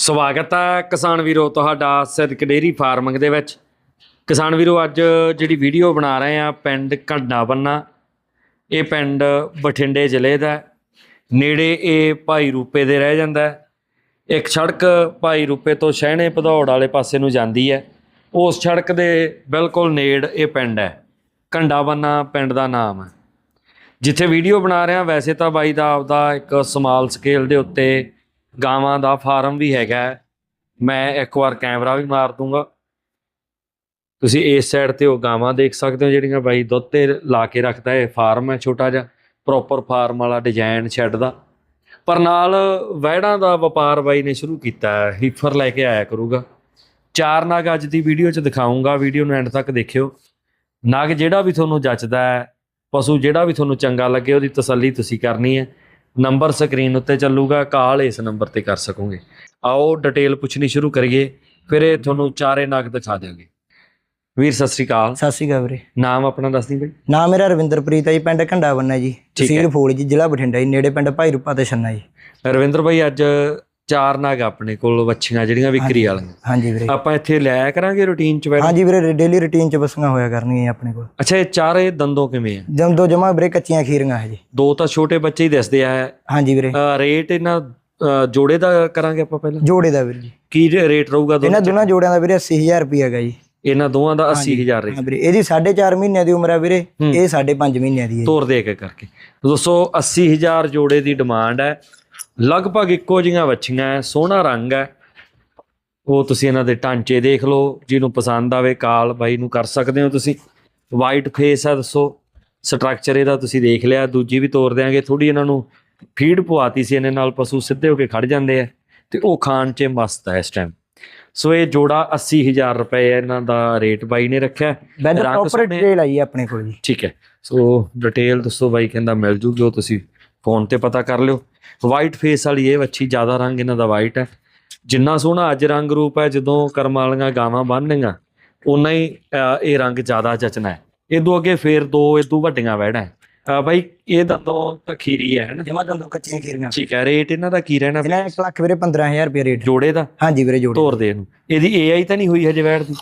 ਸਵਾਗਤ ਹੈ ਕਿਸਾਨ ਵੀਰੋ ਤੁਹਾਡਾ ਸਿੱਧਕ ਡੇਰੀ ਫਾਰਮਿੰਗ ਦੇ ਵਿੱਚ। ਕਿਸਾਨ ਵੀਰੋ, ਅੱਜ ਜਿਹੜੀ ਵੀਡੀਓ ਬਣਾ ਰਹੇ ਆ ਪਿੰਡ ਘੰਡਾ ਬੰਨਾ, ਇਹ ਪਿੰਡ ਬਠਿੰਡੇ ਜ਼ਿਲ੍ਹੇ ਦਾ ਨੇੜੇ ਇਹ ਭਾਈ ਰੂਪੇ ਦੇ ਰਹਿ ਜਾਂਦਾ ਇੱਕ ਸੜਕ ਭਾਈ ਰੂਪੇ ਤੋਂ ਸ਼ਹਿਣੇ ਭਦੌੜ ਵਾਲੇ ਪਾਸੇ ਨੂੰ ਜਾਂਦੀ ਹੈ। ਉਸ ਸੜਕ ਦੇ ਬਿਲਕੁਲ ਨੇੜ ਇਹ ਪਿੰਡ ਹੈ। ਘੰਡਾ ਬੰਨਾ ਪਿੰਡ ਦਾ ਨਾਮ ਹੈ। ਜਿੱਥੇ ਵੀਡੀਓ ਬਣਾ ਰਿਹਾ, ਵੈਸੇ ਤਾਂ ਬਾਈ ਦਾ ਆਪਦਾ ਇੱਕ ਸਮਾਲ ਸਕੇਲ ਦੇ ਉੱਤੇ ਗਾਵਾਂ ਦਾ ਫਾਰਮ ਵੀ ਹੈਗਾ ਹੈ। ਮੈਂ ਇੱਕ ਵਾਰ ਕੈਮਰਾ ਵੀ ਮਾਰ ਦੂੰਗਾ। ਤੁਸੀਂ ਇਸ ਸਾਈਡ ਤੇ ਉਹ ਗਾਵਾਂ ਦੇਖ ਸਕਦੇ ਹੋ ਜਿਹੜੀਆਂ ਬਾਈ ਦੁੱਧ ਤੇ ਲਾ ਕੇ ਰੱਖਦਾ ਹੈ ਫਾਰਮ ਹੈ ਛੋਟਾ ਜਿਹਾ ਪ੍ਰੋਪਰ ਫਾਰਮ ਵਾਲਾ ਡਿਜ਼ਾਈਨ ਸ਼ੈੱਡ ਦਾ। ਪਰ ਨਾਲ ਵਹਿੜਾਂ ਦਾ ਵਪਾਰ ਬਾਈ ਨੇ ਸ਼ੁਰੂ ਕੀਤਾ ਹੈ, ਹੀਫਰ ਲੈ ਕੇ ਆਇਆ ਕਰੂਗਾ। ਚਾਰ ਨਗ ਅੱਜ ਦੀ ਵੀਡੀਓ 'ਚ ਦਿਖਾਉਂਗਾ ਵੀਡੀਓ ਨੂੰ ਐਂਡ ਤੱਕ ਦੇਖਿਓ। ਨਗ ਜਿਹੜਾ ਵੀ ਤੁਹਾਨੂੰ ਜੱਚਦਾ ਹੈ, ਪਸ਼ੂ ਜਿਹੜਾ ਵੀ ਤੁਹਾਨੂੰ ਚੰਗਾ ਲੱਗੇ ਉਹਦੀ ਤਸੱਲੀ ਤੁਸੀਂ ਕਰਨੀ ਹੈ। ਨੰਬਰ ਸਕਰੀਨ ਉੱਤੇ ਚੱਲੂਗਾ ਕਾਲ ਇਸ ਨੰਬਰ ਤੇ ਕਰ ਸਕੋਗੇ। ਆਓ ਡਿਟੇਲ ਪੁੱਛਣੀ ਸ਼ੁਰੂ ਕਰੀਏ ਫਿਰ ਇਹ ਤੁਹਾਨੂੰ ਚਾਰੇ ਨਗ ਦਿਖਾ ਦਿਆਂਗੇ। ਵੀਰ ਸਤਿ ਸ੍ਰੀ ਅਕਾਲ। ਸਤਿ ਸ਼੍ਰੀ ਅਕਾਲ ਵੀਰੇ। ਨਾਮ ਆਪਣਾ ਦੱਸ ਦੀ ਬਈ। ਨਾਮ ਮੇਰਾ ਰਵਿੰਦਰਪ੍ਰੀਤ ਹੈ ਜੀ ਪਿੰਡ ਘੰਡਾ ਬੰਨਾ ਜੀ ਤਹਿਸੀਲ ਫੂਲ ਜੀ ਜ਼ਿਲ੍ਹਾ ਬਠਿੰਡਾ ਜੀ ਨੇੜੇ ਪਿੰਡ ਭਾਈ ਰੂਪਾ ਤੇ ਛੰਨਾ ਜੀ। ਰਵਿੰਦਰ ਭਾਈ ਅੱਜ ਚਾਰ ਨਗ ਆਪਣੇ ਕੋਲ ਵੱਛੀਆਂ ਜਿਹੜੀਆਂ ਵਿਕਰੀ ਵਾਲੀਆਂ। ਹਾਂਜੀ ਵੀਰੇ। ਆਪਾਂ ਇੱਥੇ ਲਿਆਇਆ ਕਰਾਂਗੇ ਰੂਟੀਨ ਚ ਬੈਠ ਹਾਂਜੀ ਵੀਰੇ ਡੇਲੀ ਰੁਟੀਨ ਚ ਬਸੀਆਂ ਹੋਇਆ ਕਰਨਗੀਆਂ ਜੀ ਆਪਣੇ ਕੋਲ। ਅੱਛਾ ਇਹ ਚਾਰੇ ਦੰਦੋਂ ਕਿਵੇਂ ਆ? ਜਮ ਦੋ ਜਮਾ ਵੀਰੇ ਕੱਚੀਆਂ ਖੀਰੀਆਂ ਹੈ ਜੀ। ਦੋ ਤਾਂ ਛੋਟੇ ਬੱਚੇ ਹੀ ਦਿਸਦੇ ਆ। ਹਾਂਜੀ ਵੀਰੇ। ਰੇਟ ਇਹਨਾਂ ਜੋੜੇ ਦਾ ਕਰਾਂਗੇ ਆਪਾਂ ਪਹਿਲਾਂ? ਜੋੜੇ ਦਾ ਵੀਰੇ ਜੀ। ਕੀ ਰੇਟ ਰਹੂਗਾ ਦੋਨਾਂ ਇਹਨਾਂ ਦੋਨਾਂ ਜੋੜਿਆਂ ਦਾ ਵੀਰੇ 80000 ਰੁਪਏ ਹੈਗਾ ਜੀ। ਇਹਨਾਂ ਦੋਵਾਂ ਦਾ 80000 ਰੇਟ। ਹਾਂ ਵੀਰੇ ਇਹਦੀ 4.5 ਮਹੀਨਿਆਂ ਦੀ ਉਮਰ ਹੈ ਵੀਰੇ। ਇਹ 5.5 ਮਹੀਨਿਆਂ ਦੀ ਹੈ। ਤੋਰ ਦੇ ਕੇ ਕਰਕੇ। ਦੋਸਤੋ 80000 ਜੋੜੇ ਦੀ ਡਿਮਾਂਡ ਹੈ। ਲਗਭਗ ਇੱਕੋ ਜਿਹੀਆਂ ਵੱਛੀਆਂ ਸੋਹਣਾ ਰੰਗ ਹੈ ਉਹ ਤੁਸੀਂ ਇਹਨਾਂ ਦੇ ਢਾਂਚੇ ਦੇਖ ਲਓ ਜਿਹਨੂੰ ਪਸੰਦ ਆਵੇ ਕਾਲ ਬਾਈ ਨੂੰ ਕਰ ਸਕਦੇ ਹੋ ਤੁਸੀਂ। ਵਾਈਟ ਫੇਸ ਆ ਦੱਸੋ ਸਟਰਕਚਰ ਇਹਦਾ ਤੁਸੀਂ ਦੇਖ ਲਿਆ ਦੂਜੀ ਵੀ ਤੋਰ ਦਿਆਂਗੇ। ਥੋੜੀ ਇਹਨਾਂ ਨੂੰ ਫੀਡ ਪਵਾਤੀ ਸੀ ਇਹਨੇ ਨਾਲ ਪਸ਼ੂ ਸਿੱਧੇ ਹੋ ਕੇ ਖੜ ਜਾਂਦੇ ਆ ਤੇ ਉਹ ਖਾਣ 'ਚ ਮਸਤ ਹੈ ਇਸ ਟਾਈਮ ਸੋ ਇਹ ਜੋੜਾ 80000 ਰੁਪਏ ਇਹਨਾਂ ਦਾ ਰੇਟ ਬਾਈ ਨੇ ਰੱਖਿਆ। ਬੈਡ ਰੰਗ ਪ੍ਰੋਪਰ। ਡਿਟੇਲ ਆਈ ਆਪਣੇ ਕੋਲ ਜੀ। ਠੀਕ ਹੈ ਸੋ ਡਿਟੇਲ ਦੱਸੋ ਬਾਈ ਕਹਿੰਦਾ ਮਿਲ ਜੂਗੀ ਉਹ ਤੁਸੀਂ। ਫੋਨ ਤੇ ਪਤਾ ਕਰ ਲਿਓ। ਵਾਈਟ ਫੇਸ ਵਾਲੀ ਇਹ ਵੱਛੀ ਜ਼ਿਆਦਾ ਰੰਗ ਇਹਨਾਂ ਦਾ ਵਾਈਟ ਹੈ। ਜਿੰਨਾ ਸੋਹਣਾ ਅੱਜ ਰੰਗ ਰੂਪ ਹੈ ਜਦੋਂ ਕਰਮ ਵਾਲੀਆਂ ਗਾਵਾਂ ਬੰਨ੍ਹਣੀਆਂ ਉਨਾ ਹੀ ਇਹ ਰੰਗ ਜ਼ਿਆਦਾ ਜਚਣਾ ਹੈ। ਇਦੋਂ ਅੱਗੇ ਫੇਰ ਦੋ ਇਦੋਂ ਵੱਡੀਆਂ ਵਹਿੜਾਂ ਹੈ। ਅਹ, ਬਾਈ ਇਹ ਤਾਂ ਦੋ ਤਖੀਰੀ ਹੈ ਨਾ? ਜਮਾ ਦੋ ਕੱਚੀਆਂ ਖੀਰੀਆਂ। ਠੀਕ ਹੈ ਰੇਟ ਇਹਨਾਂ ਦਾ ਕੀ ਰਹਿਣਾ? ਇਹਨਾਂ 1 ਲੱਖ ਵੀਰੇ 15000 ਰੁਪਏ ਰੇਟ। ਜੋੜੇ ਦਾ? ਹਾਂਜੀ ਵੀਰੇ ਜੋੜੇ। ਤੋਰ ਦੇ ਇਹਨੂੰ। ਇਹਦੀ ਏਆਈ ਤਾਂ ਨਹੀਂ ਹੋਈ ਹਜੇ ਵਹਿੜ ਦੀ?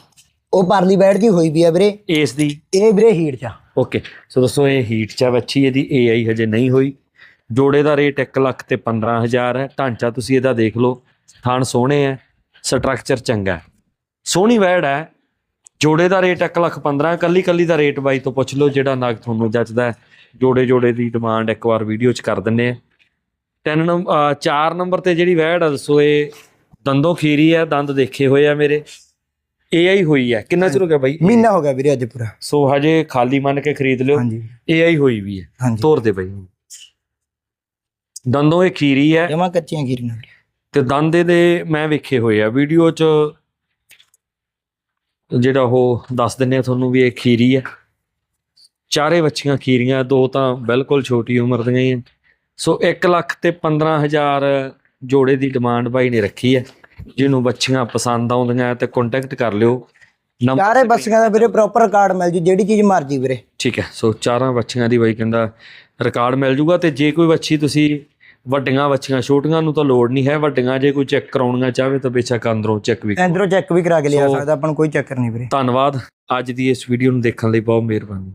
ਉਹ ਪਰਲੀ ਬੈਠ ਦੀ ਹੋਈ ਵੀ ਆ ਵੀਰੇ। ਏਸ ਦੀ? ਇਹ ਵੀਰੇ ਹੀਟ ਚ ਆ। ਓਕੇ ਸੋ ਦੋਸਤੋ ਇਹ ਹੀਟ ਚ ਆ ਵੱਛੀ ਇਹਦੀ ਏਆਈ ਹਜੇ ਨਹੀਂ ਹੋਈ। ਜੋੜੇ ਦਾ ਰੇਟ 1 ਲੱਖ ਤੇ 15000 ਹੈ। ਢਾਂਚਾ ਤੁਸੀਂ ਇਹਦਾ ਦੇਖ ਲਓ। ਥਣ ਸੋਹਣੇ ਹੈ ਸਟਰਕਚਰ ਚੰਗਾ ਹੈ। ਸੋਹਣੀ ਵੈੜ ਹੈ। ਜੋੜੇ ਦਾ ਰੇਟ 1 ਲੱਖ 15 ਕੱਲੀ ਕੱਲੀ ਦਾ ਰੇਟ ਬਾਈ ਤੋਂ ਪੁੱਛ ਲਓ ਜਿਹੜਾ ਨਗ ਤੁਹਾਨੂੰ ਜੱਜਦਾ ਹੈ। ਜੋੜੇ ਜੋੜੇ ਦੀ ਡਿਮਾਂਡ ਇੱਕ ਵਾਰ ਵੀਡੀਓ ਚ ਕਰ ਦਿੰਨੇ ਆ ਤਿੰਨ ਨੰਬਰ ਚਾਰ ਨੰਬਰ ਤੇ ਜਿਹੜੀ ਵੈੜ ਆ ਦੱਸੋ ਇਹ ਦੰਦੋਂ ਖੀਰੀ ਹੈ ਦੰਦ ਦੇਖੇ ਹੋਏ ਆ ਮੇਰੇ। ਏਆਈ ਹੋਈ ਹੈ। ਕਿੰਨਾ ਚਿਰ ਹੋ ਗਿਆ ਬਾਈ? ਮਹੀਨਾ ਹੋ ਗਿਆ ਵੀਰੇ ਅੱਜ ਪੂਰਾ। ਸੋ ਹਜੇ ਖਾਲੀ ਮੰਨ ਕੇ ਖਰੀਦ ਲਿਓ। ਏਆਈ ਹੋਈ ਵੀ ਹੈ। ਤੋਰ ਦੇ ਬਈ। ਦੰਦੋਂ ਇਹ ਖੀਰੀ ਹੈ। ਜਮਾ ਕੱਚੀਆਂ ਖੀਰੀਆਂ ਵੀਰੇ। ਤੇ ਦੰਦ ਇਹਦੇ ਮੈਂ ਵੇਖੇ ਹੋਏ ਆ। ਵੀਡੀਓ 'ਚ ਜਿਹੜਾ ਉਹ ਦੱਸ ਦਿੰਨੇ ਆ ਤੁਹਾਨੂੰ ਵੀ ਇਹ ਖੀਰੀ ਹੈ। ਚਾਰੇ ਬੱਚੀਆਂ ਖੀਰੀਆਂ ਦੋ ਤਾਂ ਬਿਲਕੁਲ ਛੋਟੀ ਉਮਰ ਦੀਆਂ ਹੀ ਸੋ 1 ਲੱਖ ਤੇ 15000 ਜੋੜੇ ਦੀ ਡਿਮਾਂਡ ਬਾਈ ਨੇ ਰੱਖੀ ਹੈ। ਜਿਹਨੂੰ ਬੱਚੀਆਂ ਪਸੰਦ ਆਉਂਦੀਆਂ ਤੇ ਕੰਟੈਕਟ ਕਰ ਲਿਓ। ਚਾਰੇ ਬੱਸੀਆਂ ਦਾ ਵੀਰੇ ਪ੍ਰੋਪਰ ਕਾਰਡ ਮਿਲ ਜੂ ਜਿਹੜੀ ਚੀਜ਼ ਮਰਜ਼ੀ ਵੀਰੇ। ਠੀਕ ਹੈ। ਸੋ ਚਾਰਾਂ ਬੱਚੀਆਂ ਦੀ ਬਾਈ ਕਹਿੰਦਾ ਰਿਕਾਰਡ ਮਿਲ ਜੂਗਾ ਤੇ ਜੇ ਕੋਈ ਬੱਚੀ ਤੁਸੀਂ ਵੱਡੀਆਂ ਬੱਚੀਆਂ ਛੋਟੀਆਂ ਨੂੰ ਤਾਂ ਲੋੜ ਨਹੀਂ ਹੈ ਵੱਡੀਆਂ ਜੇ ਕੋਈ ਚੈੱਕ ਕਰਾਉਣੀਆਂ ਚਾਹਵੇ ਤਾਂ ਬੇਸ਼ੱਕ ਅੰਦਰੋਂ ਚੈੱਕ ਵੀ ਅੰਦਰੋਂ ਚੈੱਕ ਵੀ ਕਰਾ ਕੇ ਲਿਆ ਸਕਦਾ ਆਪਾਂ ਨੂੰ ਕੋਈ ਚੱਕਰ ਨਹੀਂ ਵੀਰੇ। ਧੰਨਵਾਦ ਅੱਜ ਦੀ ਇਸ ਵੀਡੀਓ ਨੂੰ ਦੇਖਣ ਲਈ ਬਹੁਤ ਮਿਹਰਬਾਨੀ।